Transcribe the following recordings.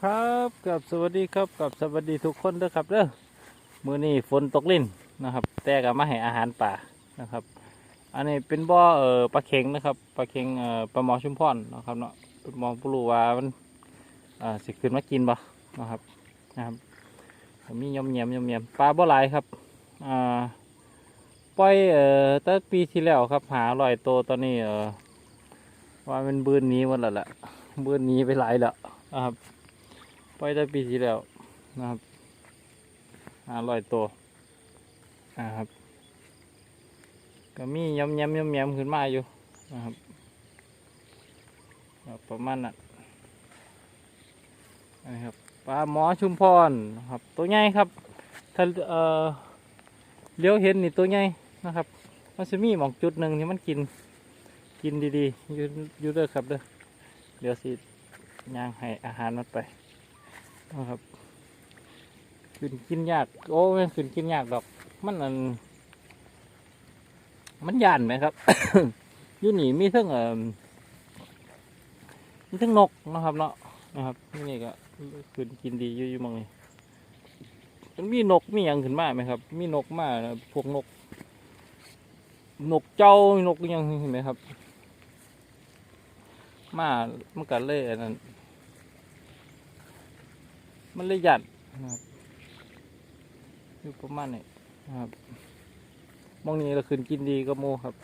ครับกับสวัสดีครับกับสวัสดีทุกคนด้อครับเด้อมือนี้ฝนตกลิ่นนะครับ แต่ก็มาให้อาหารป่านะครับ อันนี้เป็นบ่อเอ่อปลาเค็งนะครับปลาเค็งเอ่อปลาหมอชุมพรนะครับเนาะเป็นหมองผู้รู้ว่ามันอ่าสิขึ้นมากินบ่นะครับนะครับมียมเยียมยมเยียมปลาบ่หลายครับอ่าปล่อยเอ่อตั้งปีที่แล้วครับหาลอยโตตอนนี้เอ่อว่ามันบืนนี้หมดแล้วล่ะบืนนี้ไปหลายแล้วนะครับ ปล่อยได้ปีที่แล้วนะครับห้าร้อยตัวนะครับ ก็มียำยำยำยำขึ้นมาอยู่นะครับประมาณนั้นนะครับปลาหมอชุมพรนะครับ ตัวใหญ่ครับถ้าเอ่อเลี้ยวเห็นนี่ตัวใหญ่นะครับมันจะมีหมองจุดหนึ่งที่มันกินกินดีๆอยู่อยู่เด้อครับเด้อเดี๋ยวสิย่างให้อาหารมันไป นะครับขึ้นกินยาก โอ้ยขึ้นกินยากดอก มันอัน มันยานไหมครับยู่นี่มีทั้งเอ่อมีทั้งนกนะครับเนาะนะครับนี่นี่ก็ขึ้นกินดีอยู่อยู่หมองนี้มันมีนกมีอย่างขึ้นมาไหมครับ มีนกมานะพวกนก นกเจ้านกยังเห็นไหมครับ มามันกันเลยอันนั้น มันเลยหยัดนะครับอยู่ประมาณนี้นะครับมองนี้เราขึ้นกินดีก็โมครับ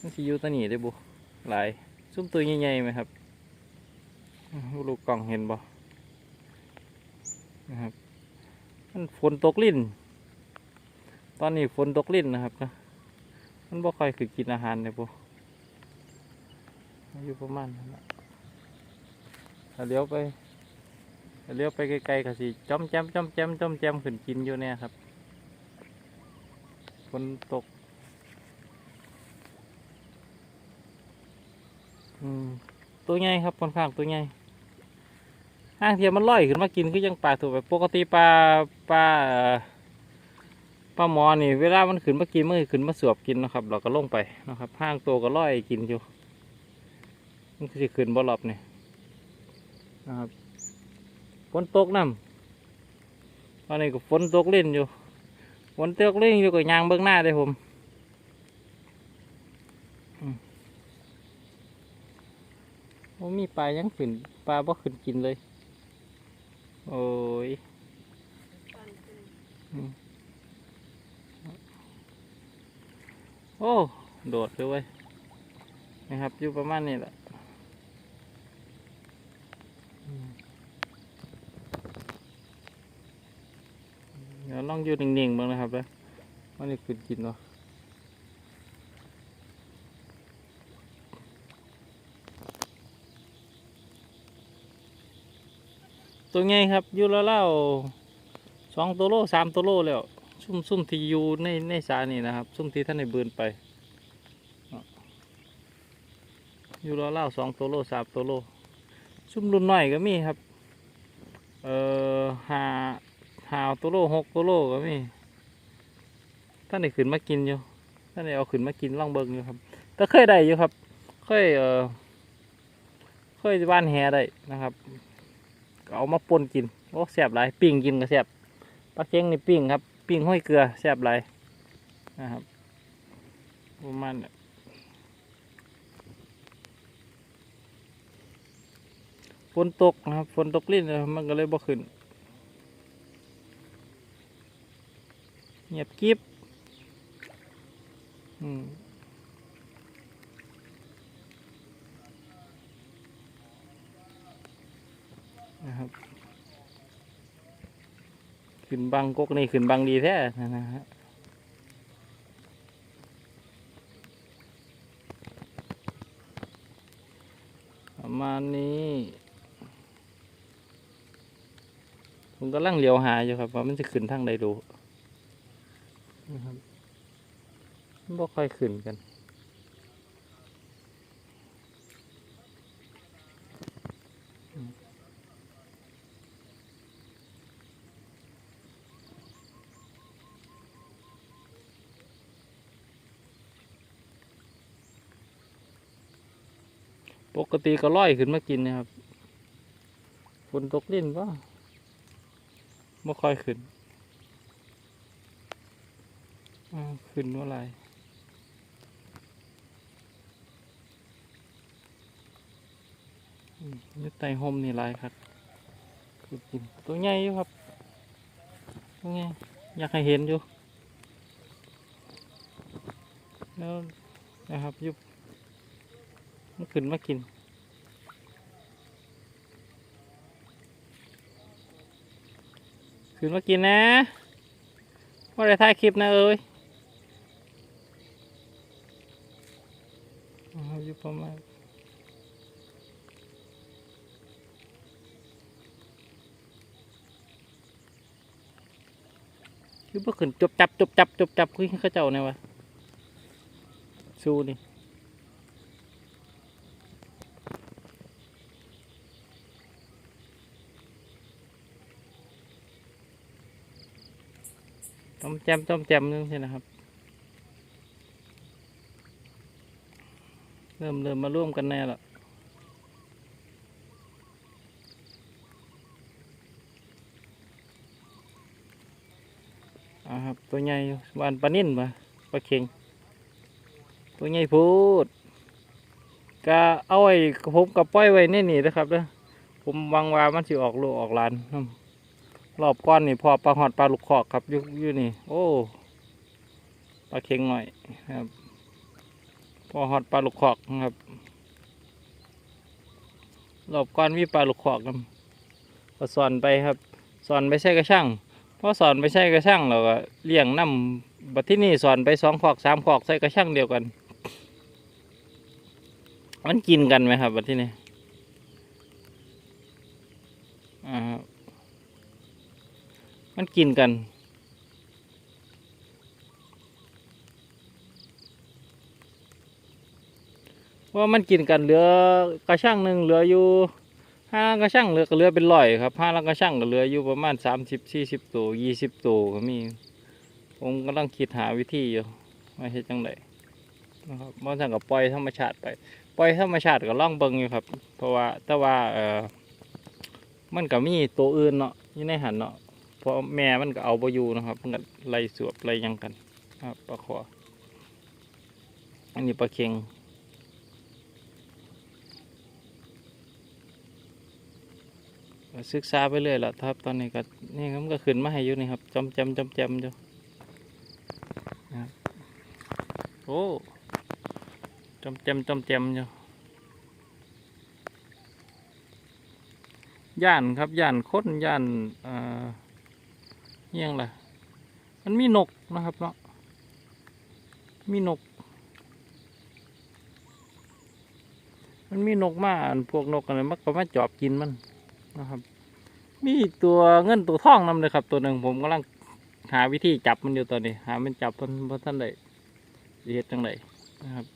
มันสิอยู่ตะหนีได้บุหลายซุ้มตัวใหญ่ๆไหมครับลูกกล่องเห็นบ่นะครับมันฝนตกลิ่น ตอนนี้ฝนตกลิ่นนะครับนะมันบ่ค่อยคือกินอาหารเลยบุอยู่ประมาณนั้นล่ะถ้าเลี้ยวไป เลี้ยวไปไกลๆก็สิจ้อมแจมจ้อมแจมจ้อมแจมขึ้นกินอยู่เนี่ยครับฝนตก ตัวใหญ่ครับค่อนข้างตัวใหญ่ห้างเทียมมันลอยขึ้นมากินคือยังปลาถูกไปปกติปลาปลาปลาหมอนี่เวลามันขึ้นมากินมันขึ้นมาสวบกินนะครับ เราก็ลงไปนะครับห้างตัวก็ลอยกินอยู่มันก็จะขึ้นบ่หลบนี่นะครับ นตกน้ำตอนนี้ก็ฝนตกเล่นอยู่ฝนตกเล่นอยู่กับยางเบื้องหน้าเลยผมอืมโอ้มีปลายังขึ้นปลาบ่ขึ้นกินเลย โอ้ยโอ้ โดดเลยเว้ยนะครับอยู่ประมาณนี้แหละ เดี๋ยวล องอยู่นิ่งๆบ้างนะครับเลยว่านี่คือกินเนาะตัวใหญ่ครับอยู่แล้วเล่าสองตัวโลสามตัวโลแล้ว ซุ่มซุ่มที่อยู่ในในสานี่นะครับ ซุ่มที่ท่านในเบืนไปอยู่แล้วเล่าสองตัวโลสามตัวโลซุ่มรุ่นน้อยก็มีครับ เอ่อหา หาวตัวโลหกตัวโลก็มีท่านได้ขึ้นมากินอยู่ท่านได้เอาขึ้นมากินล่องเบิงอยู่ครับแต่เคยได้อยู่ครับ เคยเออเคยบ้านแหได้นะครับเอามาปนกินโอ้แซ่บหลายปิ้งกินก็แซ่บปลาเค็งนี่ปิ้งครับ ปิ้งห้อยเกลือแซ่บหลายนะครับประมาณนั้นฝนตกนะครับฝนตกลิ้นมันก็เลยบ่ขึ้น เงียบกิบอืมนะครับ ขึ้นบังกกนี่ขึ้นบังดีแท้นะฮะประมาณนี้ผมกำลังเลี้ยวหาอยู่ครับว่ามันจะขึ้นทางใดดู นะครับบ่ค่อยขึ้นกัน ปกติก็ล่อยขึ้นมากินนะครับฝนตกลิ้นว่าไม่ค่อยขึ้นอ้าว ขึ้นเมื่อไรนี่ไตห่มนี่ลายครับคือกินตัวใหญ่อยู่ครับตัวใหญ่อยากให้เห็นอยู่ แล้วนะครับยุบมันขึ้นมากินขึ้นมากินนะว่าได้ถ่ายคลิปนะเอ้ย เอาอยู่ประมาณคือบ่ขึ้นจบจับจบจับจบจับคุยเขาเจ้าเนี่ยวะสู้นี่ต้มแจมต้มแจมนึงใช่นะครับ เริ่มเริ่มมาร่วมกันแน่ละอ่าครับตัวใหญ่อยู่วานปลานิ่นมาปลาเค็งตัวใหญ่พูดก็เอาไว้ผมกับป้อยไว้นี่นี่นะครับเด้อผมวังวามันสิออกลูกออกลานรอบก้อนนี่พอปลาหอดปลาลูกคอกครับอยู่อยู่นี่ โอ้ปลาเค็งหน่อยครับ พอหอดปลาลูกคอกนะครับรอบก้อนมีปลาลูกคอกนำก็สอนไปครับ สอนไปใช้กระช่างพอสอนไปใช้กระช่างเราก็เลี้ยงน้ำบัดที่นี่สอนไปสองขอกสามขอกใส่กระช่างเดียวกัน มันกินกันไหมครับบัดที่นี่อ่ามันกินกัน ว่ามันกินกันเหลือกระช่างหนึ่งเหลืออยู่ห้ากระช่างเหลือก็เหลือเป็นร้อยครับห้าลกระช่างก็เหลืออยู่ประมาณสามสิบสี่สิบตัวยี่สิบตัวก็มี ผมกำลังคิดหาวิธีอยู่ว่าเฮ็ดจังไดนะครับบ่สั่งกับปล่อยธรรมชาติไปปล่อยธรรมชาติก็ล่องเบิงอยู่ครับ เพราะว่าแต่ว่าเออมันก็มีตัวอื่นเนาะอยู่ในหันเนาะเพราะแม่มันก็เอาบ่อยู่นะครับมันก็ไล่สวบไล่ยังกันครับปลาขออันนี้ปลาเค็ง ก็ ศึกษาไปเรื่อยแหละครับ ตอนนี้ก็นี่ครับมันก็ขึ้นมาให้อยู่นี่ครับจอมแจมจอมแจมอยู่นะครับโอ้จอมแจมจอมแจมอยู่ย่านครับย่านค้นย่านอ่าเฮียงล่ะมันมีนกนะครับเนาะมีนก มันมีนกมาพวกนกอะไรมันก็มาจอบกินมัน นะครับ มีตัวเงินตัวทองนำเลยครับ ตัวหนึ่งผมกำลังหาวิธีจับมันอยู่ตอนนี้ หามันจับมันเพราะท่านใดเฮ็ดจังไดนะครับ